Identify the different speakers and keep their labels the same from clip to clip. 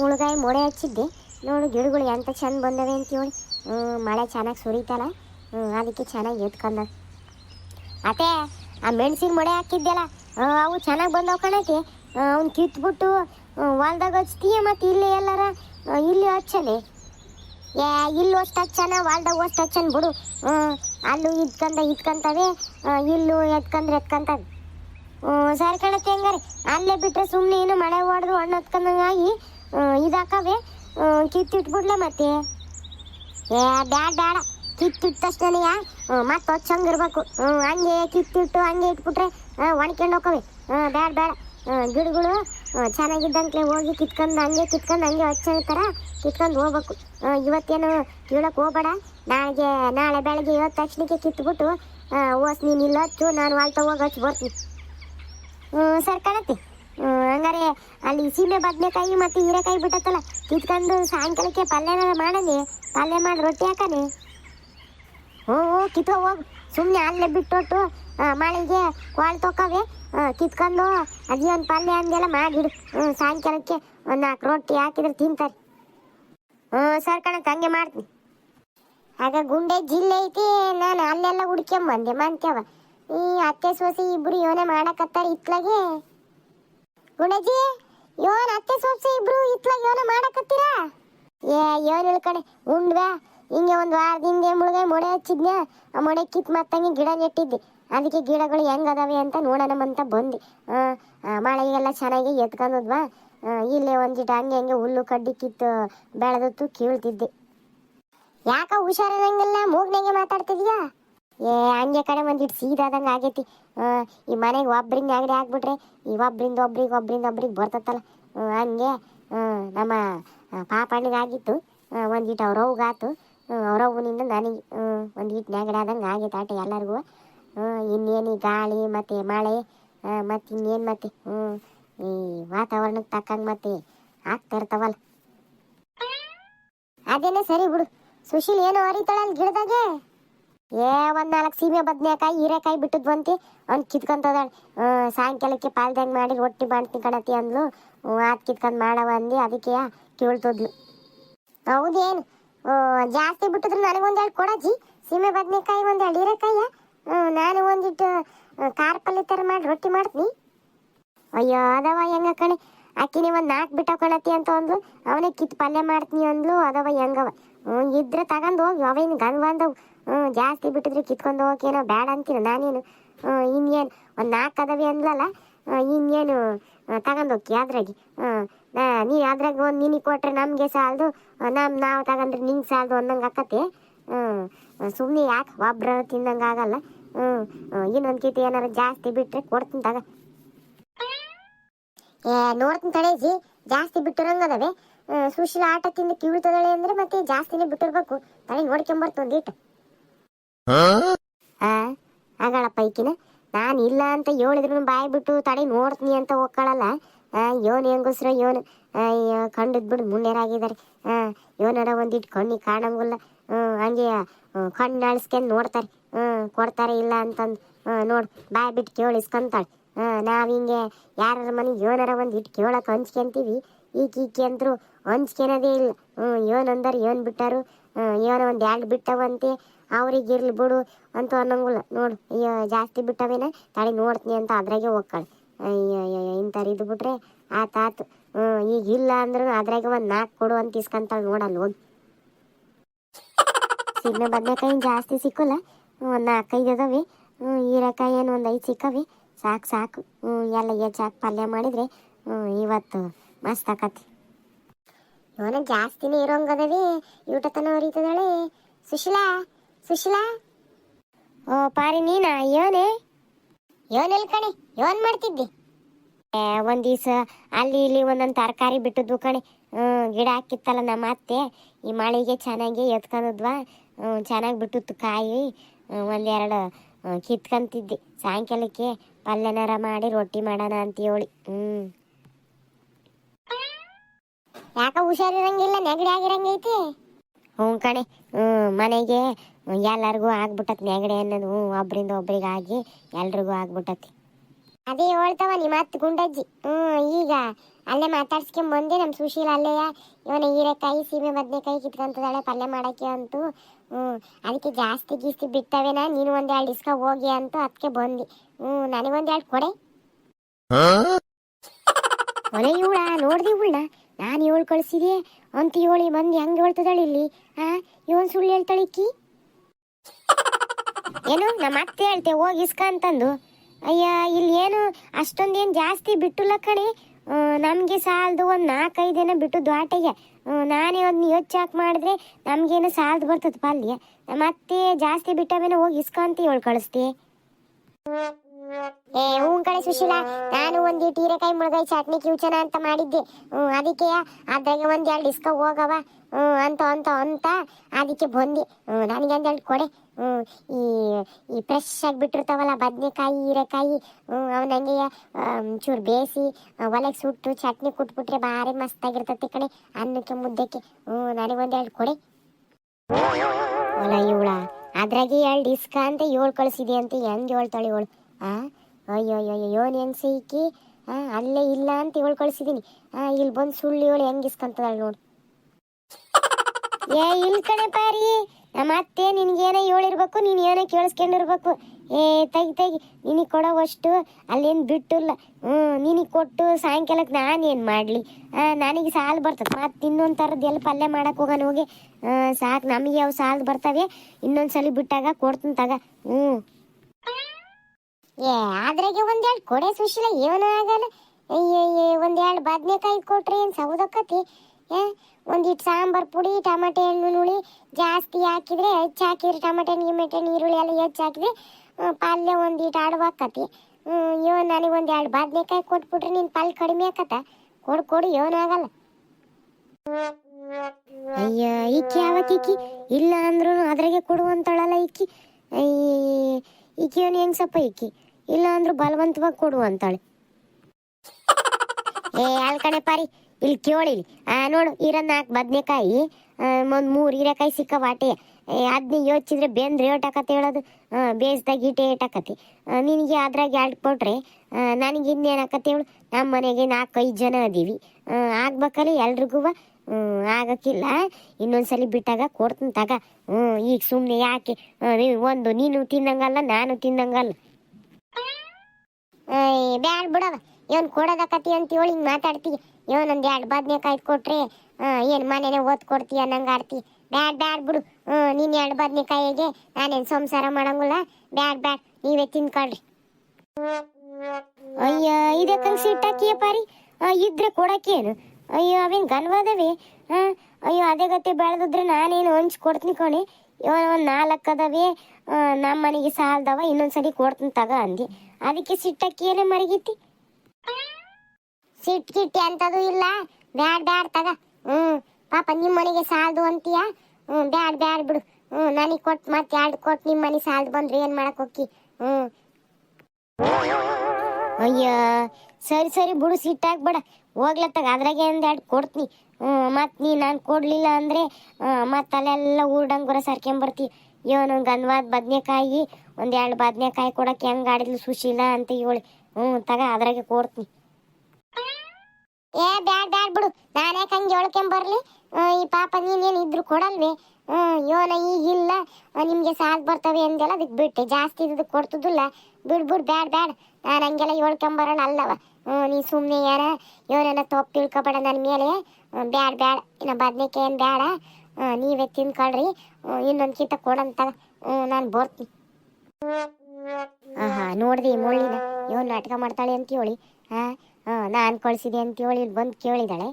Speaker 1: ಮುಳುಗಾಯಿ ಮೊಳೆ ಹಚ್ಚಿದ್ದೆ. ನೋಡು ಗಿಡಗಳು ಎಂತ ಚೆಂದ ಬಂದವೆ ಅಂತ ಹೇಳಿ. ಮಳೆ ಚೆನ್ನಾಗಿ ಸುರಿತಲ್ಲ. ಅದಕ್ಕೆ ಚೆನ್ನಾಗಿ ಎತ್ಕೊಂಡ. ಅತ್ತೆ, ಆ ಮೆಣಸಿನ ಮೊಳೆ ಹಾಕಿದ್ದೆಲ್ಲ ಅವು ಚೆನ್ನಾಗಿ ಬಂದವು ಕಣಕ್ಕೆ. ಅವ್ನು ಕಿತ್ಬಿಟ್ಟು ಹೊಲ್ದಾಗ ಹಚ್ತೀಯ ಮತ್ತು ಇಲ್ಲಿ ಎಲ್ಲಾರ? ಇಲ್ಲಿ ಹಚ್ಚಲಿ ಏ, ಇಲ್ಲಿ ಅಷ್ಟು ಹಚ್ಚನ, ಹೊಲ್ದಾಗ ಅಷ್ಟು ಹಚ್ಚನ್ ಬಿಡು. ಅಲ್ಲೂ ಇದ್ಕಂದ, ಇದ್ಕಂತವೆ. ಇಲ್ಲೂ ಎತ್ಕಂದ್ರೆ ಎತ್ಕಂತವೆ ಸರಿ ಕಣತ್ತೆ ಹೆಂಗಾರೆ. ಅಲ್ಲೇ ಬಿಟ್ಟರೆ ಸುಮ್ಮನೆ ಏನು ಮಳೆ ಹೊಡೆದು ಹಣ್ಣು ಹತ್ಕೊಂಡಂಗಾಗಿ ಇದಾಕವೆ. ಕಿತ್ತಿಟ್ಬಿಡ್ಲೆ ಮತ್ತೆ. ಏ, ಬ್ಯಾಡ ಬೇಡ ಕಿತ್ತಿಟ್ಟ ತಕ್ಷಣ ಮತ್ತೆ ಹೊಚ್ಚಂಗಿರ್ಬೇಕು ಇರಬೇಕು. ಹಂಗೆ ಕಿತ್ತಿಟ್ಟು, ಹಂಗೆ ಇಟ್ಬಿಟ್ರೆ ಒಣಕೊಂಡು ಹೋಗವೆ ಬ್ಯಾಡ ಬ್ಯಾಡ. ಗಿಡಗಳು ಚೆನ್ನಾಗಿದ್ದಂಗೆ ಹೋಗಿ ಕಿತ್ಕೊಂಡು ಹಂಗೆ ಕಿತ್ಕೊಂಡು ಹಂಗೆ ಹಚ್ಚಿರ್ತಾರ ಕಿತ್ಕೊಂಡು ಹೋಗ್ಬೇಕು. ಇವತ್ತೇನು ಕೀಳಕ್ಕೆ ಹೋಗ್ಬೇಡ. ನಾಳೆಗೆ, ನಾಳೆ ಬೆಳಗ್ಗೆ ಇವತ್ತು ತಕ್ಷಣಕ್ಕೆ ಕಿತ್ಬಿಟ್ಟು ಓಸ್ ನೀನು ಹಚ್ಚು ನಾನು ವಾಲ್ತ ಹೋಗಿ ಹಚ್ಚಿ ಬರ್ತೀನಿ. ಹ್ಞೂ ಸರ್ ಕಾಣತ್ತೆ. ಹ್ಞೂ ಹಂಗಾರೆ ಅಲ್ಲಿ ಸೀಮೆ ಬದನೆಕಾಯಿ ಮತ್ತು ಹೀರೆಕಾಯಿ ಬಿಟ್ಟತ್ತಲ್ಲ ಕಿತ್ಕೊಂಡು ಸಾಯಂಕಾಲಕ್ಕೆ ಪಲ್ಯನ ಮಾಡನೆ, ಪಲ್ಯ ಮಾಡಿ ರೊಟ್ಟಿ ಹಾಕನೆ. ಹ್ಞೂ ಕಿತ್ಕೊ ಹೋಗಿ. ಸುಮ್ಮನೆ ಅಲ್ಲೇ ಬಿಟ್ಟೊಟ್ಟು ಮಳೆಗೆ ಕ್ವಾಲ್ ತೊಕವೆ ಕಿತ್ಕೊಂಡು ಅದೇ ಒಂದು ಪಲ್ಯ ಅಂದೆಲ್ಲ ಮಾಡಿಡು. ಹ್ಞೂ ಸಾಯಂಕಾಲಕ್ಕೆ ಒಂದು ನಾಲ್ಕು ರೊಟ್ಟಿ ಹಾಕಿದ್ರೆ ತಿಂತಾರೆ. ಹ್ಞೂ ಸರ್ ಕಣಕ್ಕೆ ಹಂಗೆ ಮಾಡ್ತೀನಿ. ಆಗ ಗುಂಡೆ ಜಿಲ್ಲೆ ಐತಿ, ನಾನು ಅಲ್ಲೆಲ್ಲ ಹುಡ್ಕೊಂಬಂದೆ ಮಾಡ್ತೇವ ಈ ಅತ್ತೆ ಸೊಸೆ ಇಬ್ರು ಯೋನೆ ಮಾಡಕತ್ತಾರೆ ಇತ್ಲಾಗೆ. ಗುಣಜಿ ಯೋನ್ ಅತ್ತೆ ಸೊಸೆ ಇಬ್ರು ಇತ್ಲಾಗ ಯೋನ ಮಾಡಕತ್ತೀರಾ? ಏ ಯೋನ್ ಇಳ್ಕಡೆ ಉಂಡ್ವ ಹಿಂಗೆ ಒಂದು ವಾರದಿಂದ ಮುಳುಗೆ ಮೊಡೆ ಹಚ್ಚಿದ್ನ ಆ ಮೊಡೆ ಕಿತ್ ಮತ್ತಂಗೆ ಗಿಡ ನೆಟ್ಟಿದ್ದೆ. ಅದಕ್ಕೆ ಗಿಡಗಳು ಹೆಂಗ್ ಅದಾವೆ ಅಂತ ನೋಡೋಣ ಅಂತ ಬಂದಿ ಆ, ಮಳೆಗೆಲ್ಲ ಚೆನ್ನಾಗಿ ಎತ್ಕೊಂಡದ್ವಾ ಇಲ್ಲೇ ಒಂದಿಟ್ಟು ಹಂಗೆ ಹಂಗೆ ಹುಲ್ಲು ಕಡ್ಡಿ ಕಿತ್ತು ಬೆಳೆದತ್ತು ಕೀಳ್ತಿದ್ದೆ. ಯಾಕ ಹುಷಾರಿರಂಗಿಲ್ಲ ಮೂಗ್ನಾಗೆ ಮಾತಾಡ್ತಿದ್ಯಾ? ಏ, ಹಂಗೆ ಕಡೆ ಒಂದಿಟ್ಟು ಸೀದಾದಂಗೆ ಆಗೈತಿ. ಈ ಮನೆಗೆ ಒಬ್ರಿಂದ ನೆಗಡಿ ಆಗ್ಬಿಟ್ರೆ, ಈ ಒಬ್ರಿಂದ ಒಬ್ರಿಗೆ ಒಬ್ರಿಂದ ಒಬ್ರಿಗೆ ಬರ್ತತ್ತಲ್ಲ. ಹಂಗೆ ನಮ್ಮ ಪಾಪಣ್ಣಿಗೆ ಆಗಿತ್ತು. ಒಂದಿಟ್ಟು ಅವ್ರ ಅವ್ರವ್ಗೆ ಆತು. ಅವ್ರವ್ವನಿಂದ ನನಗೆ ಒಂದಿಟ್ಟು ನೆಗಡಿ ಆದಂಗೆ ಆಗೈತೆ ಆಟ ಎಲ್ಲರಿಗೂ. ಇನ್ನೇನು ಗಾಳಿ ಮತ್ತು ಮಳೆ ಮತ್ತು ಇನ್ನೇನು ಮತ್ತೆ ಈ ವಾತಾವರಣಕ್ಕೆ ತಕ್ಕಂಗೆ ಮತ್ತೆ ಆಗ್ತಾ ಇರ್ತಾವಲ್ಲ. ಅದೇನೇ ಸರಿ ಬಿಡು. ಸುಶೀಲ್ ಏನೋ ಅರಿತಾಳಲ್ಲ ಗಿಡದಾಗೆ? ಏ ಒಂದ್ ನಾಲ್ಕು ಸೀಮೆ ಬದ್ನೆಕಾಯಿ ಹೀರೆಕಾಯಿ ಬಿಟ್ಟದ್ ಬಂತಿ. ಅವ್ನ್ ಕಿತ್ಕೊಂತದಾಳ ಸಾಯಂಕಾಲಕ್ಕೆ ಪಾಲ್ದಂಗ್ ಮಾಡಿ ರೊಟ್ಟಿ ಮಾಡ್ತೀನಿ ಕಣತಿ ಅಂದ್ಲು. ಆತ್ ಕಿತ್ಕೊಂಡ್ ಮಾಡವ ಅಂದಿ. ಅದಕ್ಕೆ ಕೇಳ್ತದ್ಲು. ಹೌದೇನು? ಜಾಸ್ತಿ ಬಿಟ್ಟಿದ್ರು ನನಗೊಂದು ಒಂದೆರಡು ಕೊಡಜ್ಜಿ. ಸೀಮೆ ಬದ್ನೆಕಾಯಿ ಒಂದು ಎರಡು ಹೀರೆಕಾಯ ಹ್ಮ್, ನಾನು ಒಂದಿಟ್ಟು ಕಾರ್ ಪಲ್ಯ ಥರ ಮಾಡಿ ರೊಟ್ಟಿ ಮಾಡ್ತೀನಿ. ಅಯ್ಯೋ ಅದವ ಹೆಂಗ ಕಣೆ? ಆಕಿನಿ ಒಂದು ನಾಲ್ಕು ಬಿಟ್ಟಕೊಳತಿ ಅಂತ ಅಂದ್ಲು. ಅವನೇ ಕಿತ್ ಪಲ್ಯ ಮಾಡ್ತೀನಿ ಅಂದ್ಲು. ಅದವ ಹೆಂಗವ ಹ್ಞೂ, ಇದ್ರೆ ತಗೊಂಡು ಹೋಗಿ. ಅವೇನು ಗಂಗ್ ಬಂದವು? ಹ್ಞೂ, ಜಾಸ್ತಿ ಬಿಟ್ಟಿದ್ರೆ ಕಿತ್ಕೊಂಡು ಹೋಗಕ್ಕೇನೋ ಬೇಡ ಅಂತೀನಿ ನಾನೇನು? ಹ್ಞೂ, ಇನ್ನೇನು? ಒಂದು ನಾಲ್ಕು ಅದಾವೆ ಅಂದ್ಲಲ್ಲ? ಇನ್ನೇನು? ತಗೊಂಡು ಹೋಗಿ ಅದ್ರಾಗೆ. ಹಾಂ ನಾ ಅದ್ರಾಗ ಒಂದು ನಿನಗೆ ಕೊಟ್ರೆ ನಮಗೆ ಸಾಲದು. ನಮ್ಮ ನಾವು ತಗೊಂಡ್ರೆ ನಿಂಗೆ ಸಾಲದು ಅನ್ನಂಗೆ ಆಕತಿ ಹ್ಞೂ ಸುಮ್ಮನೆ ಯಾಕೆ ಒಬ್ರ ತಿನ್ನಂಗೆ ಆಗಲ್ಲ? ಹ್ಞೂ ಇನ್ನೊಂದು ಕಿತ್ತು ಏನಾರು ಜಾಸ್ತಿ ಬಿಟ್ಟರೆ ಕೊಡ್ತೀನಿ ತಗ. ನೋಡ್ತೀನಿ ತಡೇಜಿ ಜಾಸ್ತಿ ಬಿಟ್ಟಿರಂಗದವೆ ಸುಶೀಲ ಆಟ ತಿಂದು ಕಿವಿಳ್ತದಳೆ ಅಂದ್ರೆ ಮತ್ತೆ ಜಾಸ್ತಿನೇ ಬಿಟ್ಟಿರ್ಬೇಕು. ತಲೆ ನೋಡ್ಕೊಂಬರ್ತು ಒಂದಿಟ್ಟು ಆ ಆಗಳ ಪೈಕಿನ ನಾನು ಇಲ್ಲ ಅಂತ ಹೇಳಿದ್ರು ಬಾಯಿ ಬಿಟ್ಟು ತಡೆ ನೋಡ್ತೀನಿ ಅಂತ ಹೋಗ್ಕೊಳ್ಳಲ್ಲ ಆ ಯೋನ್ ಹೆಂಗಸ್ರ ಯೋನ್ ಕಂಡದ್ ಬಿಡು ಮುನ್ನೇರಾಗಿದ್ದಾರೆ ಆ ಯೋನರ ಒಂದಿಟ್ಟು ಕಣ್ಣಿಗೆ ಕಾಣಂಗಿಲ್ಲ. ಹ್ಮ್ ಹಂಗೆ ಕಣ್ಣು ಅಳಿಸ್ಕೊಂಡು ನೋಡ್ತಾರೆ. ಹ್ಮ್ ಕೊಡ್ತಾರೆ ಇಲ್ಲ ಅಂತಂದು ನೋಡು ಬಾಯಿ ಬಿಟ್ಟು ಕೇಳಿಸ್ಕೊಂತಾಳೆ. ನಾವ್ ಹಿಂಗೆ ಯಾರ ಮನೆಗೆ ಯೋನರ ಇಟ್ಟು ಕೇಳಕ್ಕೆ ಹಂಚ್ಕೊಂತೀವಿ. ಈಕ ಈಕೆ ಅಂದ್ರು ಹಂಚ್ಕೊಳೋದೇ ಇಲ್ಲ. ಹ್ಞೂ ಯೋನ್ ಅಂದರು ಯೋನ್ ಬಿಟ್ಟಾರು. ಯೋನ ಒಂದು ಎರಡು ಬಿಟ್ಟವಂತೆ. ಅವ್ರಿಗೆ ಇರ್ಲಿ ಬಿಡು ಅಂತ ಅನ್ನಂಗಿಲ್ಲ. ನೋಡು, ಅಯ್ಯೋ, ಜಾಸ್ತಿ ಬಿಟ್ಟವೇನ? ತಾಳಿ ನೋಡ್ತೀನಿ ಅಂತ ಅದ್ರಾಗೆ ಹೋಗ್ತಾಳೆ ಅಯ್ಯೋ ಅಯ್ಯೋ ಇಂಥವ್ರು ಇದು ಬಿಟ್ರೆ ಆತಾತು ಈಗ ಇಲ್ಲ ಅಂದ್ರೂ ಅದ್ರಾಗೆ ಒಂದು ನಾಲ್ಕು ಕೊಡು ಅಂತ ಇಸ್ಕೊಂತಾಳೆ ನೋಡಲ್ಲ ಹೋಗಿ. ಸಿಗ್ನ ಬದನೆಕಾಯಿ ಜಾಸ್ತಿ ಸಿಕ್ಕಲ್ಲ. ಒಂದು ನಾಲ್ಕೈದು ಅದಾವೆ. ಹ್ಞೂ ಹೀರೆಕಾಯಿ ಏನು ಒಂದು ಐದು ಸಿಕ್ಕವೆ. ಸಾಕು ಸಾಕು. ಎಲ್ಲ ಹಾಕಿ ಪಲ್ಯ ಮಾಡಿದ್ರೆ ಇವತ್ತು ಮಸ್ತ್ ಆಕತಿ ಇವನ ಜಾಸ್ತಿನೇ ಇರೋಂಗದವಿ ಊಟತನ ಹೊರಿತದಾಳೆ. ಸುಶೀಲಾ ಸುಶೀಲಾ. ಓ, ಪಾರಿ ನೀನಾ? ಯೋನೆ? ಯೋನೆಲ್ ಕಣೆ ಏನ್ ಮಾಡ್ತಿದ್ದೆ? ಒಂದ್ ದಿವ್ಸ ಅಲ್ಲಿ ಇಲ್ಲಿ ಒಂದೊಂದು ತರಕಾರಿ ಬಿಟ್ಟದ್ವು ಕಣೆ. ಗಿಡ ಹಾಕಿತ್ತಲ್ಲ ನಮ್ಮ ಅತ್ತೆ. ಈ ಮಳೆಗೆ ಚೆನ್ನಾಗಿ ಎತ್ಕೊಂಡದ್ವಾ ಚೆನ್ನಾಗಿ ಬಿಟ್ಟಿತ್ತು ಕಾಯಿ. ಒಂದೆರಡು ಕಿತ್ಕೊಂತಿದ್ದೆ. ಸಾಯಂಕಾಲಕ್ಕೆ ಪಲ್ಯನಾರ ಮಾಡಿ ರೊಟ್ಟಿ ಮಾಡೋಣ ಅಂತ ಹೇಳಿ ಹ್ಮ್. ಯಾಕ ಹುಷಾರಿರಂಗಿಲ್ಲ ನೆಗಡಿ ಆಗಿರಂಗೈತಿ? ಹ್ಞೂ ಕಣೆ ಹ್ಞೂ ಮನೆಗೆ ಎಲ್ಲರಿಗೂ ಆಗ್ಬಿಟ್ಟತ್ ನೆಗಡಿ ಅನ್ನೋದು. ಹ್ಞೂ ಒಬ್ರಿಂದ ಒಬ್ರಿಗಾಗಿ ಎಲ್ರಿಗೂ ಆಗ್ಬಿಟ್ಟತಿ. ಅದೇ ಹೇಳ್ತಾವ ನಿಮ್ಮ ಅತ್ತ ಗುಂಡಜ್ಜಿ. ಹ್ಞೂ ಈಗ ಅಲ್ಲೇ ಮಾತಾಡ್ಸ್ಕೊಂಬಂದೆ ನಮ್ಮ ಸುಶೀಲ ಅಲ್ಲೇಯ. ಇವನ ಹೀರೆಕಾಯಿ ಸೀಮೆ ಬದನೆಕಾಯಿ ಕಿತ್ಕೊಂತದಾಳೆ ಪಲ್ಯ ಮಾಡಕ್ಕೆ ಅಂತೂ. ಹ್ಞೂ ಅದಕ್ಕೆ ಜಾಸ್ತಿ ಗೀಸ್ತಿ ಬಿಡ್ತಾವೇನ ನೀನು ಒಂದು ಎರಡು ಇಸ್ಕ ಹೋಗಿ ಅಂತ ಅದಕ್ಕೆ ಬಂದು ಹ್ಞೂ ನನಗೊಂದು ಎರಡು ಕೊಡೆ. ಕೊನೆ ಇವಳ, ನೋಡ್ದಿ ಇವಳ ನಾನು ಇವಳು ಕಳಿಸಿದೆ. ಅಂತ ಇವಳಿ ಬಂದು ಹೆಂಗೆ ಹೇಳ್ತದಾಳೆ ಇಲ್ಲಿ? ಹಾ ಇವನ್ ಸುಳ್ಳು ಹೇಳ್ತಾಳೆ ಇಕ್ಕಿ ಏನು ನಮ್ಮ ಅತ್ತೆ ಹೇಳ್ತೆ, ಹೋಗಿ ಇಸ್ಕ ಅಂತಂದು. ಅಯ್ಯ, ಇಲ್ಲಿ ಏನು, ಅಷ್ಟೊಂದೇನು ಜಾಸ್ತಿ ಬಿಟ್ಟು ಕಣೆ. ನಮಗೆ ಸಾಲದು ಒಂದು ನಾಲ್ಕೈದು ದಿನ ಬಿಟ್ಟು ದ್ವಾಟೆಗೆ. ನಾನೇ ಒಂದು ಯೋಚಾಕ್ ಮಾಡಿದ್ರೆ ನಮಗೇನು ಸಾಲದು ಬರ್ತದೆ ಪಲ್ಯ. ನಮ್ಮ ಅತ್ತೆ ಜಾಸ್ತಿ ಮೇಲೆ ಹೋಗಿ ಇಸ್ಕೊಂತಿ ಹೇಳಿ ಕಳಿಸ್ತಿ. ಏ, ಹ್ಞೂ ಕಡೆ ಸುಶೀಲ, ನಾನು ಒಂದು ಹೀರೆಕಾಯಿ ಮುಳಗಾಯಿ ಚಟ್ನಿ ಕಿವುಚನ ಅಂತ ಮಾಡಿದ್ದೆ. ಹ್ಞೂ, ಅದಕ್ಕೆ ಅದ್ರಾಗೆ ಒಂದು ಎರಡು ಇಸ್ಕ ಹೋಗವ. ಹ್ಞೂ, ಅಂತ ಅಂತ ಅಂತ ಅದಕ್ಕೆ ಬಂದೆ. ಹ್ಞೂ, ನನಗೆ ಒಂದೆರಡು ಕೊಡೆ. ಈ ಈ ಫ್ರೆಶ್ ಆಗಿ ಬಿಟ್ಟಿರ್ತಾವಲ್ಲ ಬದನೆಕಾಯಿ, ಹೀರೆಕಾಯಿ ಅವನ ಹಂಗೆ ಚೂರು ಬೇಯಿಸಿ ಒಲೆಗೆ ಸುಟ್ಟು, ಚಟ್ನಿ ಕುಟ್ಬಿಟ್ರೆ ಭಾರಿ ಮಸ್ತಾಗಿರ್ತತಿ ಕಣೆ. ಅನ್ನಕ್ಕೆ ಮುದ್ದಕ್ಕೆ ಹ್ಞೂ ನನಗೊಂದೆರಡು ಕೊಡಿ. ಒಲ ಇವಳ, ಅದ್ರಾಗೆ ಎರಡು ಡಿಸ್ಕ ಅಂತ ಏಳು ಕಳಿಸಿದೆ ಅಂತ ಹೆಂಗೆ ಹೇಳ್ತಾಳೆ ಇವಳು? ಆ ಅಯ್ಯೋ ಅಯ್ಯೋ ಅಯ್ಯೋ ನೆನ್ಸಿ ಸಿಕ್ಕಿ ಅಲ್ಲೇ ಇಲ್ಲ ಅಂತ ಇವಳು ಕಳ್ಸಿದೀನಿ. ಆ ಇಲ್ಲಿ ಬಂದು ಸುಳ್ಳು ಇವಳು ಹೆಂಗೆ ಇಸ್ಕಂತದಾಳೆ ನೋಡು. ಏ ಇಲ್ಲಿ ಕಣೆ ಪಾರಿ ನಮ್ಮ ಅತ್ತೆ ನಿನ್ಗೇನೋ ಹೇಳಿರ್ಬೇಕು, ನೀನು ಏನೋ ಕೇಳಿಸ್ಕೊಂಡಿರ್ಬೇಕು. ಏ, ತೆಗಿ ತೆಗಿ, ನಿನಗೆ ಕೊಡೋವಷ್ಟು ಅಲ್ಲೇನು ಬಿಟ್ಟಿಲ್ಲ. ಹ್ಞೂ ನಿನಗೆ ಕೊಟ್ಟು ಸಾಯಂಕಾಲಕ್ಕೆ ನಾನೇನು ಮಾಡಲಿ? ನನಗೆ ಸಾಲು ಬರ್ತದೆ. ಮತ್ತು ಇನ್ನೊಂದು ಥರದ್ದು ಎಲ್ಲ ಪಲ್ಯ ಮಾಡೋಕೆ ಹೋಗೋಣ ಹೋಗಿ ಸಾಕು, ನಮಗೆ ಅವು ಸಾಲು ಬರ್ತವೆ. ಇನ್ನೊಂದು ಸಲ ಬಿಟ್ಟಾಗ ಕೊಡ್ತೀನಿ ತಗ. ಹ್ಞೂ ಏ, ಆದ್ರಾಗೆ ಒಂದೆರಡು ಕೊಡೆ ಸುಶೀಲ ಏನೂ ಆಗಲ್ಲ. ಒಂದೆರಡು ಬದನೆಕಾಯಿ ಕೊಟ್ರೆ ಏನು ಸೌದಕ್ಕತಿ? ಏ ಒಂದಿಟ್ಟು ಸಾಂಬಾರ್ ಪುಡಿ, ಟಮಾಟೆ ಹಣ್ಣು ನುಳಿ ಜಾಸ್ತಿ ಹಾಕಿದ್ರೆ ಹೆಚ್ಚು ಹಾಕಿದ್ರೆ ಟಮಾಟೆ ಗಿಮಟೆ ಈರುಳ್ಳಿ ಎಲ್ಲ ಹೆಚ್ಚು ಹಾಕಿದ್ರೆ ಪಲ್ಯ ಒಂದಿಟ್ಟು ಆಡ್ವಾಕತಿ ಇವ್ ನನಗೆ ಒಂದು ಎರಡು ಬದನೆಕಾಯಿ ಕೊಟ್ಬಿಟ್ರೆ ನೀನು ಪಲ್ಯ ಕಡಿಮೆ ಆಕತ್ತ ಕೊಡು ಕೊಡು, ಏನೂ ಆಗಲ್ಲ. ಅಯ್ಯ, ಈಕಿ ಯಾವಕ್ಕೆ ಈಕಿ? ಇಲ್ಲ ಅಂದ್ರೂ ಅದ್ರಾಗೆ ಕೊಡು ಅಂತಾಳಲ್ಲ ಈಕಿ. ಅಯ್ಯ, ಈಕಿ ಏನು ಹೆಂಗ್ಸಪ್ಪ ಈಕಿ? ಇಲ್ಲ ಅಂದ್ರೂ ಬಲವಂತವಾಗಿ ಕೊಡು ಅಂತಾಳೆ ಏ ಕಡೆ ಪಾರಿ. ಇಲ್ಲಿ ಕೇಳಿ ಆ, ನೋಡು ಇರೋ ನಾಲ್ಕು ಬದನೆಕಾಯಿ ಒಂದು ಮೂರು ಹೀರೆಕಾಯಿ ಸಿಕ್ಕ ವಾಟೆ ಅದನ್ನ ಯೋಚಿಸಿದ್ರೆ ಬೆಂದ್ರೆ ಏಟಾಕತ್ತೆ ಹೇಳೋದು? ಬೇಯಿಸ್ದಾಗ ಈಟೆ ಏಟಾಕತಿ ನಿನಗೆ ಅದ್ರಾಗ ಎರಡು ಕೊಟ್ರೆ ನನಗೆ ಇನ್ನೇನಾಕತ್ತೆ ಹೇಳು? ನಮ್ಮ ಮನೆಗೆ ನಾಲ್ಕೈದು ಜನ ಅದೀವಿ. ಆಗ್ಬೇಕಲ್ಲ ಎಲ್ರಿಗೂ? ಆಗಕ್ಕಿಲ್ಲ. ಇನ್ನೊಂದ್ಸಲಿ ಬಿಟ್ಟಾಗ ಕೊಡ್ತೀನಿ ತಗ. ಹ್ಞೂ ಈಗ ಸುಮ್ಮನೆ ಯಾಕೆ? ಒಂದು ನೀನು ತಿನ್ನಂಗಲ್ಲ, ನಾನು ತಿನ್ನಂಗಲ್ಲ. ಬ್ಯಾಡ್ ಬಿಡವ. ಇವನ್ ಕೊಡೋದಕತಿ ಅಂತ ಹೇಳಿ, ಹಿಂಗ್ ಮಾತಾಡ್ತಿ ಇವನೊಂದ್ ಎರಡು ಬದ್ನೆಕಾಯಿ ಕೊಟ್ರೆ ಏನು ಮನೆನೇ ಓದ್ ಕೊಡ್ತೀಯ, ನಂಗೆ ಆಡ್ತಿ ಬ್ಯಾಡ್ ಬ್ಯಾಡ್ ಬಿಡು. ನೀನು ಎರಡು ಬದ್ನೆಕಾಯಿಗೆ ನಾನೇನು ಸಂಸಾರ ಮಾಡಂಗಿಲ್ಲ. ಬ್ಯಾಡ್ ಬ್ಯಾಡ್, ನೀವೇ ತಿನ್ಕೊಳ್ರಿ ಅಯ್ಯ ಇದಕ್ಕಂಗೆ ಸಿಟ್ಟಾಕಿಯ ಪಾರಿ. ಇದ್ರೆ ಕೊಡಕ್ಕೇನು? ಅಯ್ಯೋ, ಅವೇನು ಗನ್ವಾದವೆ? ಅಯ್ಯೋ, ಅದೇ ಗತಿ ಬೆಳೆದಿದ್ರೆ ನಾನೇನು ಹಂಚ್ ಕೊಡ್ತೀನಿ ಕಣೆ. ಇವನ್ ಒಂದು ನಾಲ್ಕು ಅದಾವೆ. ನಮ್ಮ ಮನೆಗೆ ಸಾಲದವ, ಇನ್ನೊಂದ್ಸರಿ ಕೊಡ್ತೀನಿ ತಗ ಅಂದಿ. ಅದಕ್ಕೆ ಸಿಟ್ಟಕ್ಕಿ ಏನೇ ಮರಗಿತಿ ಸಿಟ್ ಕಿಟ್ಟಿ ಅಂತದು ಇಲ್ಲ. ಬ್ಯಾಡ್ ಬ್ಯಾಡ್ ತಗ. ಹ್ಞೂ ಪಾಪ ನಿಮ್ಮ ಮನೆಗೆ ಸಾಲದು ಅಂತೀಯ? ಹ್ಞೂ ಬ್ಯಾಡ್ ಬ್ಯಾಡ್ ಬಿಡು. ಹ್ಞೂ ನನಗೆ ಕೊಟ್ಟು ಮತ್ತೆ ಎರಡು ಕೊಟ್ಟು ನಿಮ್ಮ ಮನೆ ಸಾಲದು ಬಂದ್ರೆ ಏನು ಮಾಡಕ್ ಹೋಗಿ ಹ್ಞೂ ಅಯ್ಯ. ಸರಿ ಸರಿ ಬಿಡು ಸಿಟ್ಟಾಗ್ಬೇಡ ಹೋಗ್ಲತ್ತಾಗ ಅದ್ರಾಗೆ ಒಂದೆರಡು ಕೊಡ್ತೀನಿ. ಹ್ಞೂ ಮತ್ತು ನೀ ನಾನು ಕೊಡಲಿಲ್ಲ ಅಂದರೆ ಮತ್ತು ಅಲ್ಲೆಲ್ಲ ಊರ್ಡಂಗುರ ಸರ್ಕೊಂಬರ್ತಿ ಇವನು ಗನ್ವಾದ ಬದನೆಕಾಯಿ ಒಂದೆರಡು ಬದನೆಕಾಯಿ ಕೊಡೋಕೆ ಹೆಂಗೆ ಆಡಿದ್ಲು ಸುಶೀಲ ಅಂತ ಹೇಳಿ. ಹ್ಞೂ ತಗ, ಅದ್ರಾಗೆ ಕೊಡ್ತೀನಿ. ಏ ಬ್ಯಾಡ್ ಬ್ಯಾಡ್ ಬಿಡು. ನಾನೇ ಹಂಗೆ ಹೇಳ್ಕೊಂಬರ್ಲಿ ಈ ಪಾಪ ನೀನೇನು ಇದ್ರು ಕೊಡಲ್ವೇ? ಯೋನ ಈಗಿಲ್ಲ. ನಿಮಗೆ ಸಾಲ ಬರ್ತವೆ ಅಂದೆಲ್ಲ ಅದಕ್ಕೆ ಬಿಟ್ಟೆ. ಜಾಸ್ತಿ ಇದ್ದದ್ದು ಕೊಡ್ತದಿಲ್ಲ. ಬಿಡ್ ಬಿಡ್ ಬ್ಯಾಡ್ ಬ್ಯಾಡ್. ನಾನು ಹಂಗೆಲ್ಲ ಹೇಳ್ಕೊಂಬರೋಣ ಅಲ್ಲವ. ನೀ ಸುಮ್ಮನೆ ಯಾರ? ಇವನನ್ನ ತಪ್ಪು ತಿಳ್ಕೊಬೇಡ ನನ್ನ ಮೇಲೆ. ಬ್ಯಾಡ್ ಬ್ಯಾಡ್. ಇನ್ನು ಬದ್ನೆಕಾಯಿ ಏನು ಹ್ಮ್, ನೀವೇ ತಿನ್ಕೊಳ್ರಿ. ಇನ್ನೊಂದು ಕಿತ್ತ ಕೊಡಂತ. ನಾನು ಬರ್ತೀನಿ. ಆಹಾ ನೋಡ್ದಿ ಮುಳ್ಳಿನ. ಇವನು ನಾಟಕ ಮಾಡ್ತಾಳೆ ಅಂತ ಹೇಳಿ. ಆ ನಾನು ಕಳಿಸಿದೆ ಅಂತ ಹೇಳಿ ಬಂದು ಕೇಳಿದಾಳೆ.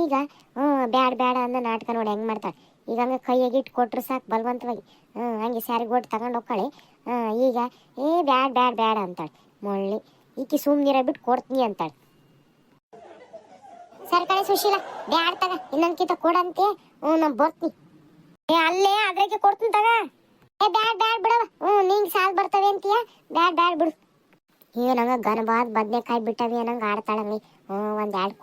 Speaker 1: ಈಗ ಹ್ಞೂ ಬ್ಯಾಡ ಬ್ಯಾಡ ಅಂದ ನಾಟಕ ನೋಡಿ ಹೆಂಗೆ ಮಾಡ್ತಾಳೆ. ಈಗ ಹಂಗೆ ಕೈಯಾಗಿ ಇಟ್ಟು ಕೊಟ್ಟರು ಸಾಕು, ಬಲವಂತವಾಗಿ. ಹ್ಞೂ ಹಂಗೆ ಸ್ಯಾರಿ ಒಟ್ಟು ತಗೊಂಡು ಹೋಗ್ತಾಳೆ. ಹಾಂ ಈಗ, ಏ, ಬ್ಯಾಡ ಬ್ಯಾಡ ಬ್ಯಾಡ ಅಂತಾಳೆ. ಮೊಳ್ಳಿ, ಈಕಿ ಸುಮ್ಮನಿರ ಬಿಟ್ಟು ಕೊಡ್ತೀನಿ ಅಂತಾಳೆ. ಸರಿ ಕಣೆ ಸುಶೀಲ, ಬ್ಯಾಡ ತಗ, ಇನ್ನೊಂದ್ಕಿಂತ ಕೊಡಂತೆ. ಹ್ಞೂ ನಾನು ಬರ್ತೀನಿ. ಏ, ಅಲ್ಲೇ ಅದ್ರಾಗೆ ಕೊಡ್ತೀನಿ ತಗ. ಏ, ಬ್ಯಾಡ, ಬ್ಯಾಡ್ ಬಿಡವ ಹ್ಞೂ ನಿಂಗೆ ಸಾಲ್ ಬರ್ತವೆ ಅಂತೀಯ? ಬ್ಯಾಡ ಬ್ಯಾಡ ಬಿಡು. ಅಯ್ಯೋ, ನಂಗೆ ಗನಬಾದ್ ಬದನೆಕಾಯಿ ಬಿಟ್ಟವಿ ನಂಗೆ ಆಡ್ತಾಳಮ್ಮಿ ಹ್ಞೂ, ಒಂದು ಎರಡು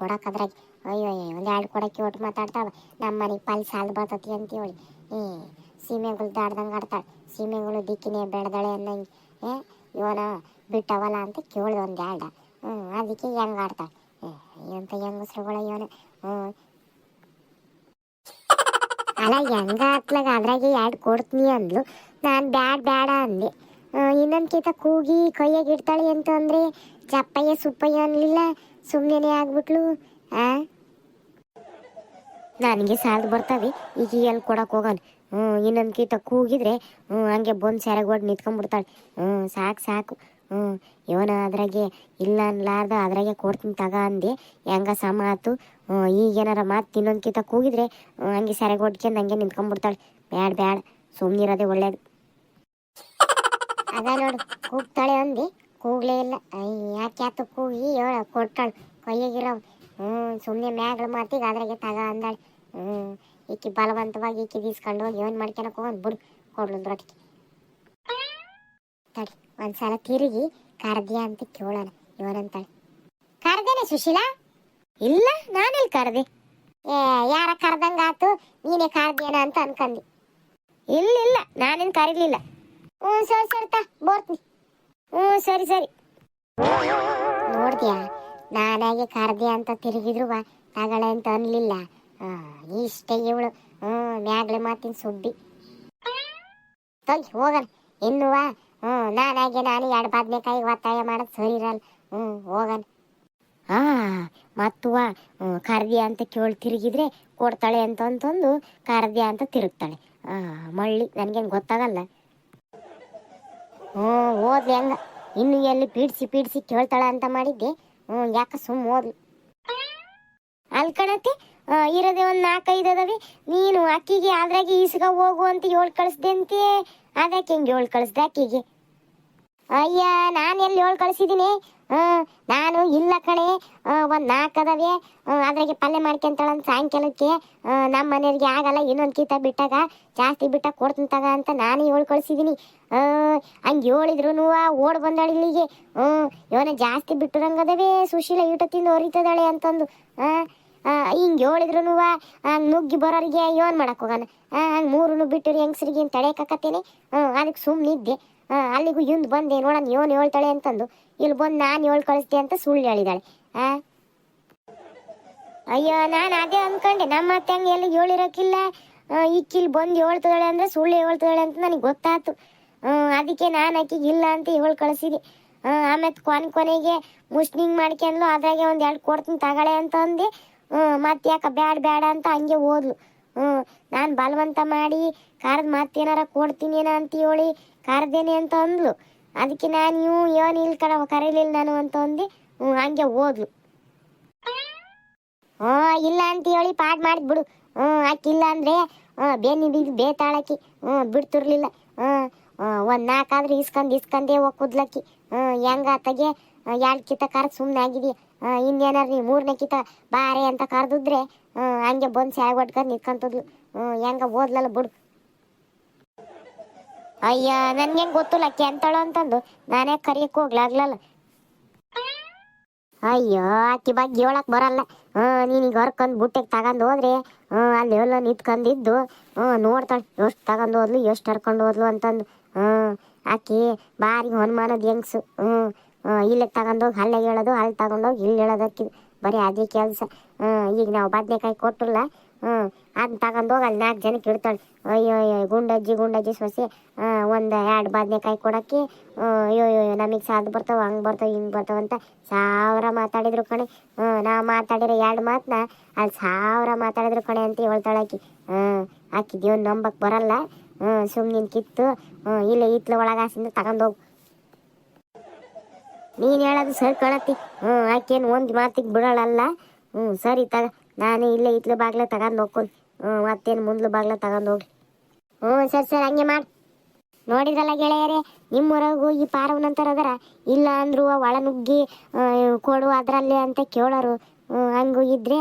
Speaker 1: ಅಯ್ಯೋ ಅಯ್ಯೋ, ಒಂದು ಎರಡು ಕೊಡಕ್ಕೆ ಒಟ್ಟು ಮಾತಾಡ್ತಾವ ನಮ್ಮ ಮನೆಗೆ ಪಾಲ್ ಸಾಲ್ ಬರ್ತತಿ ಅಂತ ಹೇಳಿ ಏ ಸೀಮೆಗಳು ದಾಡ್ದಂಗೆ ಆಡ್ತಾಳೆ. ಸೀಮೆಗಳು ದಿಕ್ಕಿನೇ ಬೆಳೆದಾಳೆ ಅನ್ನಂಗೆ. ಏ ಇವನ ಬಿಟ್ಟವಲ್ಲ ಅಂತ ಕೇಳಿದ ಒಂದು ಎರಡು. ಹ್ಞೂ, ಅದಕ್ಕೆ ಹೆಂಗೆ ಆಡ್ತಾಳೆ. ಎಂತ ಹೆಂಗಸ್ರುಗಳ ಇವನು. ಹ್ಞೂ. ಅಲ್ಲ, ಹೆಂಗ ಹಾಕ್ಲಾಗ ಅದ್ರಾಗೆ ಎರಡು ಕೊಡ್ತೀನಿ ಅಂದ್ಲು. ನಾನು ಬ್ಯಾಡ್ ಬ್ಯಾಡ ಅಂದೆ. ಇನ್ನೊಂದು ಕಿತ ಕೂಗಿ ಕೈಯಾಗ ಇಡ್ತಾಳೆ ಅಂತ ಅಂದ್ರೆ ಚಪ್ಪಯ್ಯ, ಸುಪ್ಪಯ್ಯ ಅನ್ಲಿಲ್ಲ ಸುಮ್ಮನೆ ಆಗ್ಬಿಟ್ಲು, ಆ? ನನಗೆ ಸಾಲದು ಬರ್ತಾವೆ ಈಗ ಎಲ್ಲಿ ಕೊಡಕ್ಕೆ ಹೋಗೋಣ ಹ್ಞೂ ಇನ್ನೊಂದು ಕೂಗಿದ್ರೆ ಹ್ಞೂ ಹಂಗೆ ಬಂದು ಸೆರಗೊಡ್ ನಿಂತ್ಕೊಂಡ್ಬಿಡ್ತಾಳೆ ಹ್ಞೂ ಸಾಕು ಸಾಕು. ಹ್ಞೂ ಇವನ ಅದ್ರಾಗೆ ಇಲ್ಲ ಅನ್ಲಾರ್ದ, ಅದ್ರಾಗೆ ಕೊಡ್ತೀನಿ ತಗ ಅಂದೆ, ಹೆಂಗ ಸಮ ಆತು? ಹ್ಞೂ ಈಗೇನಾರ ಮತ್ತೆ ಇನ್ನೊಂದು ಕೂಗಿದ್ರೆ ಹಂಗೆ ಹಂಗೆ ಸೆರಗೊಡ್ಕೊಂಡು ಹಂಗೆ ನಿಂತ್ಕೊಂಡ್ಬಿಡ್ತಾಳೆ ಬ್ಯಾಡ ಬ್ಯಾಡ ಸುಮ್ಮನಿರೋದೇ ಒಳ್ಳೇದು. ಅದ ನೋಡು, ಕೂಗ್ತಾಳೆ ಅಂದಿ. ಕೂಗ್ಲೇ ಇಲ್ಲ. ಯಾಕೆ ಆತು ಕೂಗಿ? ಹೇಳ ಕೊಟ್ಟಾಳು. ಕೈಯಾಗಿರೋ ಹ್ಞೂ ಸುಮ್ಮನೆ ಮ್ಯಾಗಳ ಮಾತಿಗೆ ಅದ್ರಾಗೆ ತಗ ಅಂದಾಳೆ. ಹ್ಞೂ ಈಕಿ ಬಲವಂತವಾಗಿ ಈಕಿ ಬೀಸ್ಕೊಂಡು ಹೋಗಿ ಏನು ಮಾಡ್ಕೊಳಕ್ಕೆ ಹೋಗಿ ಬಿಡು, ಕೊಡ್ಲು ಅದಕ್ಕೆ ತಡಿ, ಒಂದ್ಸಲ ತಿರುಗಿ ಕರ್ದ್ಯಾ ಅಂತ ಕೇಳೋಣ, ಇವನಂತಾಳೆ. ಕರ್ದೇನೆ ಸುಶೀಲಾ? ಇಲ್ಲ ನಾನೆಲ್ಲಿ ಕರ್ದೆ ಏ, ಯಾರ ಕರ್ದಂಗಾತು ನೀನೇ ಕರ್ದೇನ ಅಂತ ಅನ್ಕಂದಿ. ಇಲ್ಲ ಇಲ್ಲ, ನಾನೇನು ಕರೀಲಿಲ್ಲ. ಹ್ಞೂ, ಸರಿ ಸರಿ ತಾ, ಬರ್ತೀನಿ. ಹ್ಞೂ, ಸರಿ ಸರಿ. ನೋಡ್ತೀಯಾ? ನಾನಾಗೆ ಕರ್ದೆ ಅಂತ ತಿರುಗಿದ್ರು ಬಾ, ತಗಳೆ ಅಂತ ಅನ್ಲಿಲ್ಲ. ಇಷ್ಟೇ ಇವಳು. ಹ್ಞೂ, ಮ್ಯಾಗ್ಲೆ ಮಾತಿನ ಸುಬ್ಬಿ ತೊಗಿ, ಹೋಗಣ. ಇನ್ನುವ ಹ್ಞೂ ನಾನಾಗೆ ನಾನು ಎರಡು ಬದ್ನೆಕಾಯಿ ಒತ್ತಾಯ ಮಾಡೋದು ಸರಿ ಇರಲ್ಲ. ಹ್ಞೂ, ಹೋಗಣ. ಆ ಮತ್ತುವ ಕರ್ದಿ ಅಂತ ಕೇಳಿ ತಿರುಗಿದ್ರೆ ಕೊಡ್ತಾಳೆ ಅಂತಂತಂದು ಕರ್ದ್ಯ ಅಂತ ತಿರುಗ್ತಾಳೆ. ಆ, ಮಳ್ಳಿ, ನನಗೇನು ಗೊತ್ತಾಗಲ್ಲ. ಹ್ಞೂ ಓದ್ಲಿ ಹಂಗ. ಇನ್ನು ಎಲ್ಲಿ ಪೀಡಿಸಿ ಪೀಡಿಸಿ ಕೇಳ್ತಾಳ ಅಂತ ಮಾಡಿದ್ದೆ. ಹ್ಞೂ ಯಾಕೆ ಸುಮ್ ಓದ್ಲಿ. ಅಲ್ಲಿ ಕಣತ್ತೆ ಆ, ಇರೋದೇ ಒಂದು ನಾಲ್ಕೈದು ಅದಾವೆ. ನೀನು ಅಕ್ಕಿಗೆ ಅದ್ರಾಗೆ ಈಸ್ಗ ಹೋಗು ಅಂತ ಹೇಳ್ ಕಳಿಸ್ದೆ ಅಂತೆ. ಅದಕ್ಕೆ ಹೆಂಗೆ ಹೇಳ್ ಕಳಿಸ್ದೆ ಅಕ್ಕಿಗೆ? ಅಯ್ಯ, ನಾನು ಎಲ್ಲಿ ಏಳು ಕಳಿಸಿದ್ದೀನಿ ನಾನು ಇಲ್ಲ ಕಣೆ. ಒಂದು ನಾಲ್ಕು ಅದಾವೆ. ಅದ್ರಾಗೆ ಪಲ್ಯ ಮಾಡ್ಕೊಂತಾಳ ಸಾಯಂಕಾಲಕ್ಕೆ. ನಮ್ಮ ಮನೆಯವ್ರಿಗೆ ಆಗಲ್ಲ, ಇನ್ನೊಂದು ಕೀತ ಬಿಟ್ಟಾಗ ಜಾಸ್ತಿ ಬಿಟ್ಟಾಗ ಕೊಡ್ತಂತಾಗ ತಗ ಅಂತ ನಾನು ಏಳು ಕಳಿಸಿದ್ದೀನಿ ಹಂಗೆ ಹೇಳಿದ್ರು ಓಡ್ ಬಂದಾಳೆ ಇಲ್ಲಿಗೆ. ಹ್ಞೂ ಇವನ ಜಾಸ್ತಿ ಬಿಟ್ಟಿರಂಗದವೇ ಸುಶೀಲ ಊಟ ತಿಂದು ಹೊರಿತದಾಳೆ ಅಂತಂದು. ಹಿಂಗೆ ಹೇಳಿದ್ರು ಹಂಗೆ ನುಗ್ಗಿ ಬರೋರಿಗೆ ಏನು ಮಾಡೋಕ್ಕೋಗಣ ಹಂಗೆ ಮೂರು ಬಿಟ್ಟರು ಹೆಂಗಸ್ರಿಗೆ ಏನು ಹ್ಞೂ ಅದಕ್ಕೆ ಸುಮ್ಮನಿದ್ದೆ ಅಲ್ಲಿಗೂ ಹಿಂದ್ ಬಂದೆ ನೋಡೋಣ ಇವನು ಹೇಳ್ತಾಳೆ ಅಂತಂದು. ಇಲ್ಲಿ ಬಂದು ನಾನು ಹೇಳಿ ಕಳಿಸ್ದೆ ಅಂತ ಸುಳ್ಳು ಹೇಳಿದಾಳೆ. ಆ ಅಯ್ಯೋ, ನಾನು ಅದೇ ಅನ್ಕೊಂಡೆ ನಮ್ಮ ಅತ್ತೆ ಎಲ್ಲ ಹೇಳಿರೋಕ್ಕಿಲ್ಲ. ಇಕ್ಕಿಲ್ ಬಂದು ಹೇಳ್ತಾಳೆ ಅಂದ್ರೆ ಸುಳ್ಳು ಹೇಳ್ತಾಳೆ ಅಂತ ನನಗೆ ಗೊತ್ತಾಯ್ತು ಅದಕ್ಕೆ ನಾನು ಆಕಿಗೆ ಇಲ್ಲ ಅಂತ ಹೇಳಿ ಕಳಿಸಿದೆ. ಆಮೇಲೆ ಕೊನೆ ಕೊನೆಗೆ ಮುಸ್ಲಿಂಗ್ ಮಾಡ್ಕೊಂಡ್ಲು ಅದ್ರಾಗೆ ಒಂದು ಎರಡು ಕೊಡ್ತೀನಿ ತಗೊಳ್ಳೆ ಅಂತ ಅಂದೆ. ಮತ್ತೆ ಯಾಕೆ ಬ್ಯಾಡ ಬ್ಯಾಡ ಅಂತ ಹಂಗೆ ಹೋದ್ಲು ಹ್ಞೂ ನಾನು ಬಲವಂತ ಮಾಡಿ ಕರ್ದು ಮತ್ತೇನಾರ ಕೊಡ್ತೀನಿ ಏನ ಅಂತ ಹೇಳಿ ಕರ್ದೇನೆ ಅಂತ ಅಂದ್ಲು. ಅದಕ್ಕೆ ನಾನು ಇವು ಏನು ಇಲ್ಲಿ ಕಣ, ಕರೀಲಿಲ್ಲ ನಾನು ಅಂತ ಅಂದು. ಹ್ಞೂ ಹಂಗೆ ಹೋದ್ಲು. ಹ್ಞೂ ಇಲ್ಲ ಅಂತ ಹೇಳಿ ಪಾಡ್ ಮಾಡಿದ್ ಬಿಡು. ಹ್ಞೂ ಆಕಿಲ್ಲ ಅಂದ್ರೆ ಹ್ಞೂ ಬೇನಿ ಬಿದ್ದು ಬೇತಾಳಕಿ. ಹ್ಞೂ ಬಿಡ್ತಿರ್ಲಿಲ್ಲ. ಹ್ಞೂ ಒಂದು ನಾಲ್ಕಾದ್ರೆ ಇಸ್ಕೊಂಡ್ ಇಸ್ಕೊಂಡೇ ಹೋಗ್ಕುದ್ಲಕ್ಕಿ ಹ್ಞೂ ಹೆಂಗ ಆತಗೆ? ಎರಡು ಕಿತ ಕರ್ದು ಸುಮ್ಮನೆ ಆಗಿದೆಯಾ ಇನ್ನೇನಾರು ನೀ ಮೂರನೇ ಕಿತ ಬಾರೆ ಅಂತ ಕರೆದಿದ್ರೆ ಹ್ಞೂ ಹಂಗೆ ಬಂದು ಸ್ಯಾಗ್ ಹೊಡ್ಕೊಂಡು ನಿಂತ್ಕೊಂತದ್ಲು. ಹ್ಞೂ ಹೆಂಗ ಓದ್ಲಲ್ಲ ಬಿಡು. ಅಯ್ಯ, ನನ್ಗೆ ಗೊತ್ತಿಲ್ಲ, ಕೆಂತಳು ಅಂತಂದು. ನಾನೇ ಕರಿಯಕ್ಕೆ ಹೋಗ್ಲಾಗ್ಲಲ್ಲ ಅಯ್ಯೋ, ಆಕಿ ಬಗ್ಗೆ ಹೇಳಕ್ ಬರಲ್ಲ. ನೀನೀಗ ಹೊರ್ಕೊಂಡು ಬುಟ್ಟಿಗೆ ತಗೊಂಡು ಹೋದ್ರೆ ಅಲ್ಲಿ ಎಲ್ಲ ನಿಂತ್ಕೊಂಡಿದ್ದು ಹ್ಞೂ ನೋಡ್ತಾಳೆ, ಎಷ್ಟು ತಗೊಂಡು ಹೋದ್ಲು, ಎಷ್ಟು ಹರ್ಕೊಂಡು ಹೋದ್ಲು ಅಂತಂದು. ಹ್ಞೂ ಆಕಿ ಬಾರಿ ಹೊನ್ಮಾನದ ಹೆಂಗ್ಸು. ಹ್ಞೂ ಇಲ್ಲಿಗೆ ತಗೊಂಡೋಗಿ ಅಲ್ಲೇ ಹೇಳೋದು, ಅಲ್ಲಿ ತಗೊಂಡೋಗಿ ಇಲ್ಲಿ ಹೇಳೋದಕ್ಕೆ ಬರೀ ಅದೇ ಕೆಲಸ. ಈಗ ನಾವು ಬದನೆಕಾಯಿ ಕೊಟ್ಟಿಲ್ಲ ಹ್ಞೂ ಅದನ್ನ ತಗೊಂಡೋಗಿ ಅಲ್ಲಿ ನಾಲ್ಕು ಜನಕ್ಕೆ ಇಡ್ತಾಳೆ ಅಯ್ಯೋ ಅಯ್ಯೋ ಗುಂಡಜ್ಜಿ ಗುಂಡಜ್ಜಿ ಸೊಸೆ ಒಂದು ಎರಡು ಬದನೆಕಾಯಿ ಕೊಡೋಕ್ಕೆ ಅಯ್ಯೋ ಅಯ್ಯೋ ನಮಗೆ ಸಾಧ್ಯ ಬರ್ತಾವ, ಹಂಗೆ ಬರ್ತಾವ, ಹಿಂಗೆ ಬರ್ತಾವ ಅಂತ ಸಾವಿರ ಮಾತಾಡಿದ್ರು ಕಣೆ. ಹ್ಞೂ ನಾವು ಮಾತಾಡಿರೋ ಎರಡು ಮಾತನ್ನ ಅಲ್ಲಿ ಸಾವಿರ ಮಾತಾಡಿದ್ರು ಕಣೆ ಅಂತ ಹೇಳ್ತಾಳೆ ಆಕಿ. ಆಕಿ ದೇವ್ನ ನಂಬಕ್ಕೆ ಬರಲ್ಲ. ಹ್ಞೂ ಸುಮ್ಮನೆ ಕಿತ್ತು ಹ್ಞೂ ಇಲ್ಲೇ ಇತ್ಲ ಒಳಗಾಸಿಂದ ತಗೊಂಡೋಗು ನೀನು ಹೇಳೋದು ಸರ್ ಕಾಣತ್ತಿ. ಹ್ಞೂ ಆಕೇನು ಒಂದು ಮಾತಿಗೆ ಬಿಡೋಳಲ್ಲ. ಹ್ಞೂ ಸರಿ ತಗ, ನಾನು ಇಲ್ಲೇ ಇತ್ಲು ಬಾಗ್ಲ ತಗೊಂಡು ಹೋಗ್ಕೊಂಡು. ಹ್ಞೂ ಮತ್ತೇನು ಮುಂದ್ಲು ಬಾಗ್ಲ ತಗೊಂಡು ಹೋಗ್ಲಿ ಹ್ಞೂ ಸರಿ, ಸರ್, ಹಂಗೆ ಮಾಡಿ. ನೋಡಿದ್ರಲ್ಲ ಗೆಳೆಯರೇ, ನಿಮ್ಮೂರಾಗೂ ಈ ಪಾರವನಂತರ ಅದರ? ಇಲ್ಲ ಅಂದ್ರು ಒಳ ನುಗ್ಗಿ ಕೊಡು ಅದರಲ್ಲೇ ಅಂತ ಕೇಳೋರು. ಹಂಗೆ ಹಂಗೂ ಇದ್ದರೆ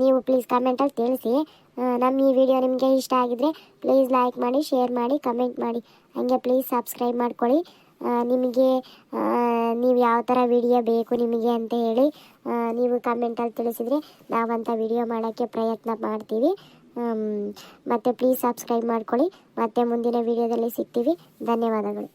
Speaker 1: ನೀವು ಪ್ಲೀಸ್ ಕಮೆಂಟಲ್ಲಿ ತಿಳಿಸಿ. ನಮ್ಮ ಈ ವಿಡಿಯೋ ನಿಮಗೆ ಇಷ್ಟ ಆಗಿದ್ರೆ ಪ್ಲೀಸ್ ಲೈಕ್ ಮಾಡಿ ಶೇರ್ ಮಾಡಿ ಕಮೆಂಟ್ ಮಾಡಿ. ಹಂಗೆ ಪ್ಲೀಸ್ ಸಬ್ಸ್ಕ್ರೈಬ್ ಮಾಡ್ಕೊಳ್ಳಿ. ನಿಮಗೆ ನೀವು ಯಾವ ಥರ ವಿಡಿಯೋ ಬೇಕು ನಿಮಗೆ ಅಂತ ಹೇಳಿ ನೀವು ಕಮೆಂಟಲ್ಲಿ ತಿಳಿಸಿದರೆ ನಾವಂಥ ವಿಡಿಯೋ ಮಾಡೋಕ್ಕೆ ಪ್ರಯತ್ನ ಮಾಡ್ತೀವಿ. ಮತ್ತೆ ಪ್ಲೀಸ್ ಸಬ್ಸ್ಕ್ರೈಬ್ ಮಾಡ್ಕೊಳ್ಳಿ. ಮತ್ತೆ ಮುಂದಿನ ವಿಡಿಯೋದಲ್ಲಿ ಸಿಗ್ತೀವಿ. ಧನ್ಯವಾದಗಳು.